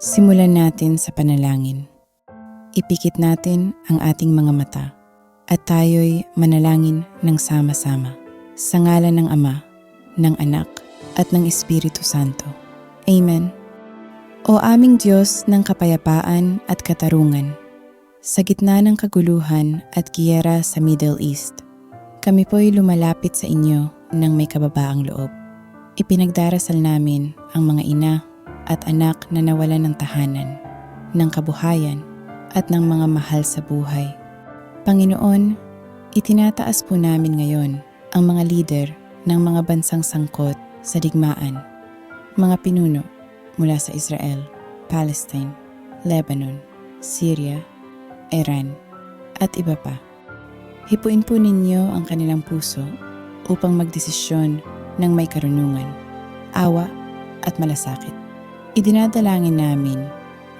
Simulan natin sa panalangin. Ipikit natin ang ating mga mata at tayo'y manalangin ng sama-sama. Sa ngalan ng Ama, ng Anak, at ng Espiritu Santo. Amen. O aming Diyos ng kapayapaan at katarungan, sa gitna ng kaguluhan at giyera sa Middle East, kami po'y lumalapit sa inyo ng may kababaang loob. Ipinagdarasal namin ang mga ina at anak na nawalan ng tahanan, ng kabuhayan, at ng mga mahal sa buhay. Panginoon, itinataas po namin ngayon ang mga lider ng mga bansang sangkot sa digmaan, mga pinuno mula sa Israel, Palestine, Lebanon, Syria, Iran, at iba pa. Hipuin po ninyo ang kanilang puso upang magdesisyon ng may karunungan, awa at malasakit. Idinadalangin namin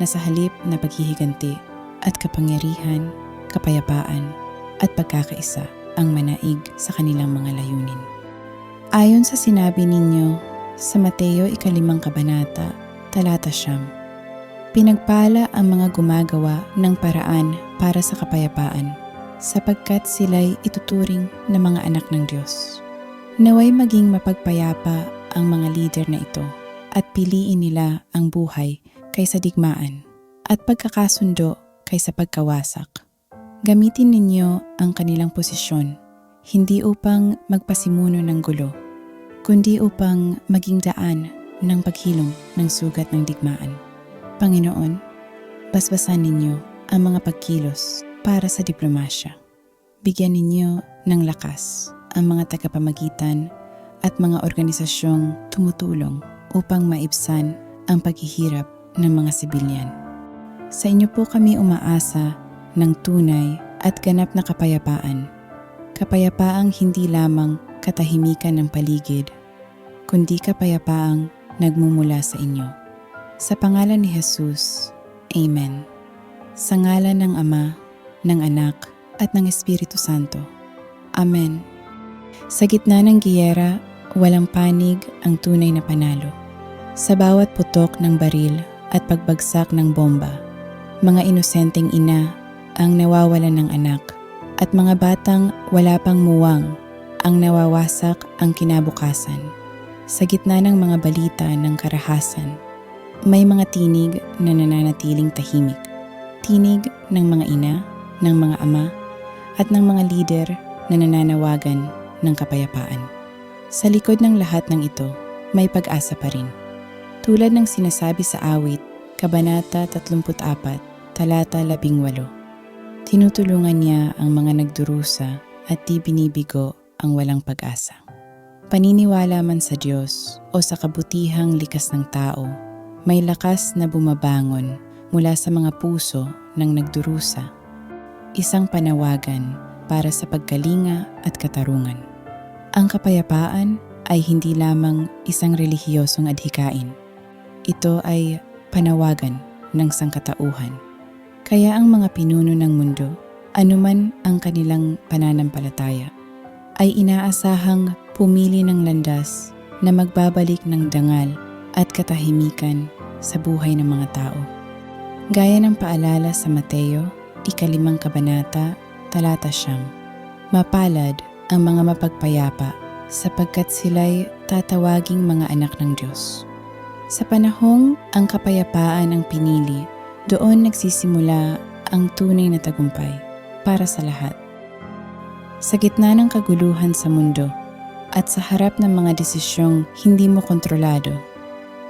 na sa halip na paghihiganti at kapangyarihan, kapayapaan at pagkakaisa ang manaig sa kanilang mga layunin. Ayon sa sinabi ninyo sa Mateo ikalimang kabanata, talata siyam, Pinagpala ang mga gumagawa ng paraan para sa kapayapaan, sapagkat sila'y ituturing na mga anak ng Diyos. Naway maging mapagpayapa ang mga leader na ito at piliin nila ang buhay kaysa digmaan at pagkakasundo kaysa pagkawasak. Gamitin ninyo ang kanilang posisyon, hindi upang magpasimuno ng gulo, kundi upang maging daan ng paghilom ng sugat ng digmaan. Panginoon, basbasan ninyo ang mga pagkilos para sa diplomasya. Bigyan ninyo ng lakas ang mga tagapamagitan at mga organisasyong tumutulong upang maibsan ang paghihirap ng mga sibilyan. Sa inyo po kami umaasa ng tunay at ganap na kapayapaan. Kapayapaang hindi lamang katahimikan ng paligid, kundi kapayapaang nagmumula sa inyo. Sa pangalan ni Jesus, Amen. Sa ngalan ng Ama, ng Anak, at ng Espiritu Santo. Amen. Sa gitna ng giyera, walang panig ang tunay na panalo. Sa bawat putok ng baril at pagbagsak ng bomba, mga inosenteng ina ang nawawalan ng anak at mga batang wala pang muwang ang nawawasak ang kinabukasan. Sa gitna ng mga balita ng karahasan, may mga tinig na nananatiling tahimik. Tinig ng mga ina, ng mga ama, at ng mga lider na nananawagan ng kapayapaan. Sa likod ng lahat ng ito, may pag-asa pa rin. Tulad ng sinasabi sa awit, Kabanata 34, talata 18. Tinutulungan niya ang mga nagdurusa at di binibigo ang walang pag-asa. Paniniwala man sa Diyos o sa kabutihang likas ng tao, may lakas na bumabangon mula sa mga puso ng nagdurusa. Isang panawagan para sa pagkalinga at katarungan. Ang kapayapaan ay hindi lamang isang relihiyosong adhikain. Ito ay panawagan ng sangkatauhan. Kaya ang mga pinuno ng mundo, anuman ang kanilang pananampalataya, ay inaasahang pumili ng landas na magbabalik ng dangal at katahimikan sa buhay ng mga tao. Gaya ng paalala sa Mateo, ikalimang kabanata, talata siyam. Mapalad ang mga mapagpayapa sapagkat sila'y tatawaging mga anak ng Diyos. Sa panahong ang kapayapaan ang pinili, doon nagsisimula ang tunay na tagumpay para sa lahat. Sa gitna ng kaguluhan sa mundo at sa harap ng mga desisyong hindi mo kontrolado,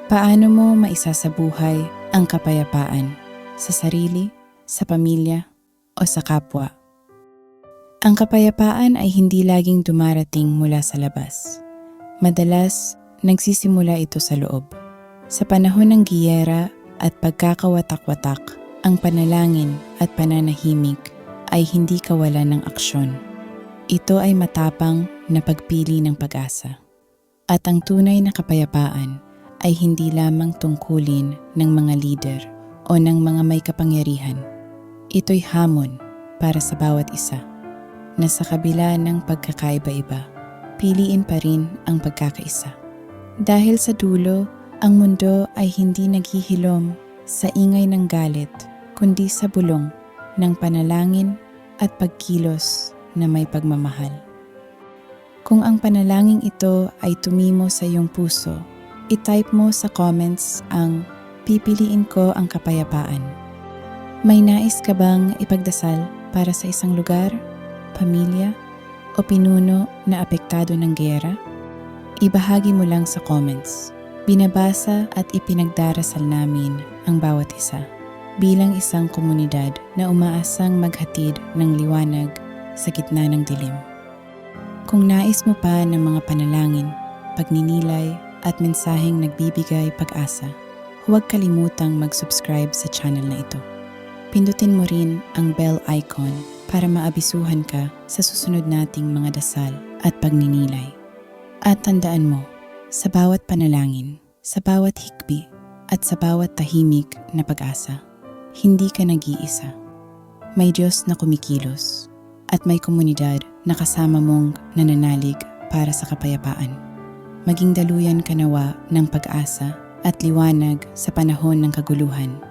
paano mo maisasabuhay ang kapayapaan sa sarili, sa pamilya, o sa kapwa? Ang kapayapaan ay hindi laging dumarating mula sa labas. Madalas, nagsisimula ito sa loob. Sa panahon ng giyera at pagkakawatak-watak, ang panalangin at pananahimik ay hindi kawalan ng aksyon. Ito ay matapang na pagpili ng pag-asa. At ang tunay na kapayapaan ay hindi lamang tungkulin ng mga leader o ng mga may kapangyarihan. Ito'y hamon para sa bawat isa na sa kabila ng pagkakaiba-iba, piliin pa rin ang pagkakaisa. Dahil sa dulo, ang mundo ay hindi naghihilom sa ingay ng galit, kundi sa bulong ng panalangin at pagkilos na may pagmamahal. Kung ang panalangin ito ay tumimo sa iyong puso, itype mo sa comments ang pipiliin ko ang kapayapaan. May nais ka bang ipagdasal para sa isang lugar, pamilya, o pinuno na apektado ng gera? Ibahagi mo lang sa comments. Binabasa at ipinagdarasal namin ang bawat isa bilang isang komunidad na umaasang maghatid ng liwanag sa gitna ng dilim. Kung nais mo pa ng mga panalangin, pagninilay at mensaheng nagbibigay pag-asa, huwag kalimutang mag-subscribe sa channel na ito. Pindutin mo rin ang bell icon para maabisuhan ka sa susunod nating mga dasal at pagninilay. At tandaan mo, sa bawat panalangin, sa bawat hikbi, at sa bawat tahimik na pag-asa, hindi ka nag-iisa. May Diyos na kumikilos at may komunidad na kasama mong nananalig para sa kapayapaan. Maging daluyan ka nawa ng pag-asa at liwanag sa panahon ng kaguluhan